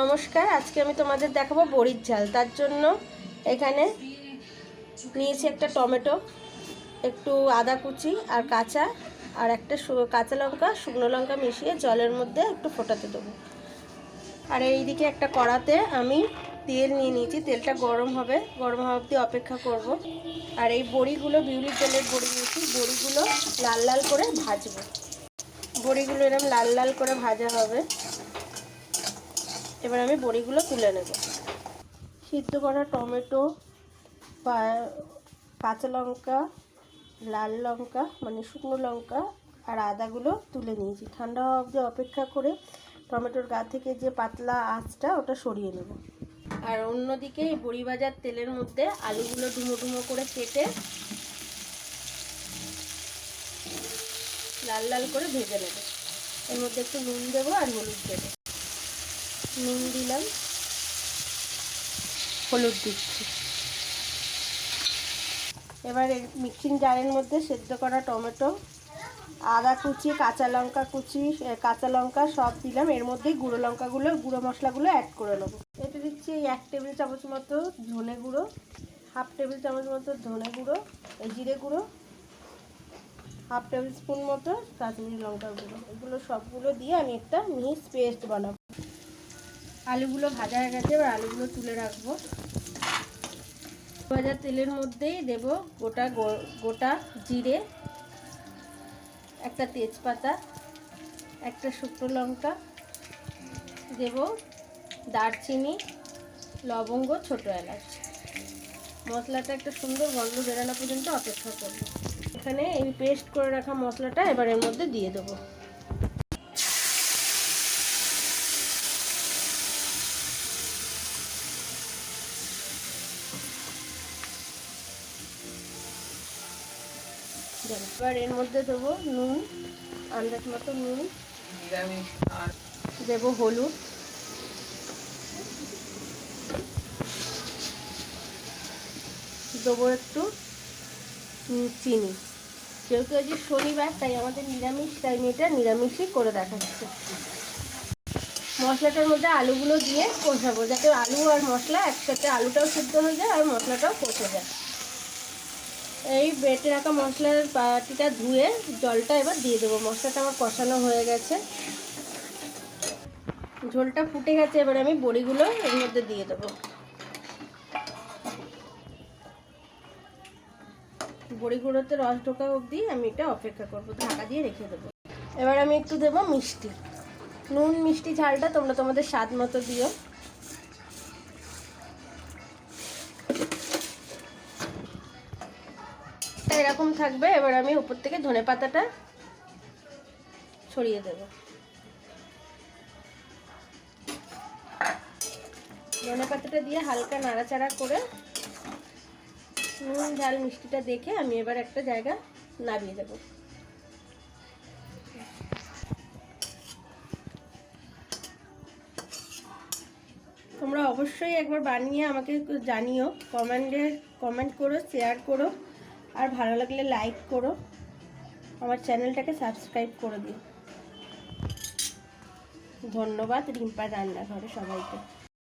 নমস্কার, আজকে আমি তোমাদের দেখাবো বড়ির ঝাল। তার জন্য এখানে নিয়েছি একটা টমেটো, একটু আদা কুচি আর কাঁচা, আর একটা কাঁচা লঙ্কা, শুকনো লঙ্কা মিশিয়ে জলের মধ্যে একটু ফোটাতে দেবো। আর এইদিকে একটা কড়াতে আমি তেল নিয়ে নিয়েছি। তেলটা গরম হবে, গরম হওয়া অবধি অপেক্ষা করব। আর এই বড়িগুলো, বিউলির তেলের বড়ি নিয়েছি। বড়িগুলো লাল লাল করে ভাজবো। বড়িগুলো এরকম লাল লাল করে ভাজা হবে। এবার আমি বড়িগুলো তুলে নেব। সিদ্ধ করা টমেটো কাঁচা লঙ্কা, লাল লঙ্কা মানে শুকনো লঙ্কা আর আদাগুলো তুলে নিয়েছি। ঠান্ডা হওয়া অবধি অপেক্ষা করে টমেটোর গা থেকে যে পাতলা আঁচটা, ওটা সরিয়ে নেব। আর অন্যদিকে এই বড়ি ভাজার তেলের মধ্যে আলুগুলো ডুমো ডুমো করে কেটে লাল লাল করে ভেজে নেব। এর মধ্যে একটু নুন দেবো আর হলুদ দেবো। নুন দিলাম। হলুদ দিচ্ছি। এবার মিক্সিং জারের মধ্যে সেদ্ধ করা টমেটো, আদা কুচি, কাঁচা লঙ্কা কুচি কাঁচা লঙ্কা সব দিলাম। এর মধ্যেই গুঁড়ো লঙ্কাগুলো, গুঁড়ো মশলাগুলো অ্যাড করে নেব। এতে দিচ্ছি এক টেবিল চামচ মতো ধনে গুঁড়ো, হাফ টেবিল চামচ মতো ধনে গুঁড়ো জিরে গুঁড়ো, হাফ টেবিল স্পুন মতো কাশ্মীরি লঙ্কা গুঁড়ো। এগুলো সবগুলো দিয়ে আমি একটা মিক্স পেস্ট বানাবো। আলুগুলো ভাজা হয়ে গেছে, এবার আলুগুলো তুলে রাখব। ভাজা তেলের মধ্যেই দেব গোটা গোটা জিরে, একটা তেজপাতা, একটা শুকনো লঙ্কা, দেব দারচিনি, লবঙ্গ, ছোটো এলাচ। মশলাটা একটা সুন্দর গন্ধ বেরানো পর্যন্ত অপেক্ষা করব। এখানে এই পেস্ট করে রাখা মশলাটা এবার এর মধ্যে দিয়ে দেবো। এবার এর মধ্যে দেবো নুন আন্দাজ মতো নুন দেবো হলুদ। দেবো একটু চিনি। যেহেতু আজ শনিবার তাই আমাদের নিরামিষ টাইম এটা নিরামিষই করে দেখাচ্ছে। মশলাটার মধ্যে আলুগুলো দিয়ে কষাবো যাতে আলু আর মশলা একসাথে আলুটাও সিদ্ধ হয়ে যায় আর মশলাটাও কষে যায়। এই বেটে রাখা মশলার পাটিটা ধুয়ে জলটা এবার দিয়ে দেবো। মশলাটা আমার কষানো হয়ে গেছে। ঝোলটা ফুটে গেছে, এবার আমি বড়িগুলো এর মধ্যে দিয়ে দেবো। বড়িগুলোতে রস ঢোকা অবধি আমি এটা অপেক্ষা করব, ঢাকা দিয়ে রেখে দেবো। এবার আমি একটু দেবো মিষ্টি। নুন মিষ্টি ঝালটা তোমরা তোমাদের স্বাদ মতো দিও। এরকম থাকবে, এবার আমি উপর থেকে ধনে পাতাটা ছড়িয়ে দেব। ধনে পাতাটা দিয়ে হালকা নাড়াচাড়া করে নুন, ঝাল, মিষ্টিটা দেখে আমি এবার একটা জায়গা নামিয়ে দেব। তোমরা অবশ্যই একবার বানিয়ে আমাকে জানিও, কমেন্টে, কমেন্ট করো শেয়ার করো। আর ভালো লাগলে লাইক করো। আমার চ্যানেলটাকে সাবস্ক্রাইব করে দিও। ধন্যবাদ রিম্পা রান্নাঘরে সবাইকে।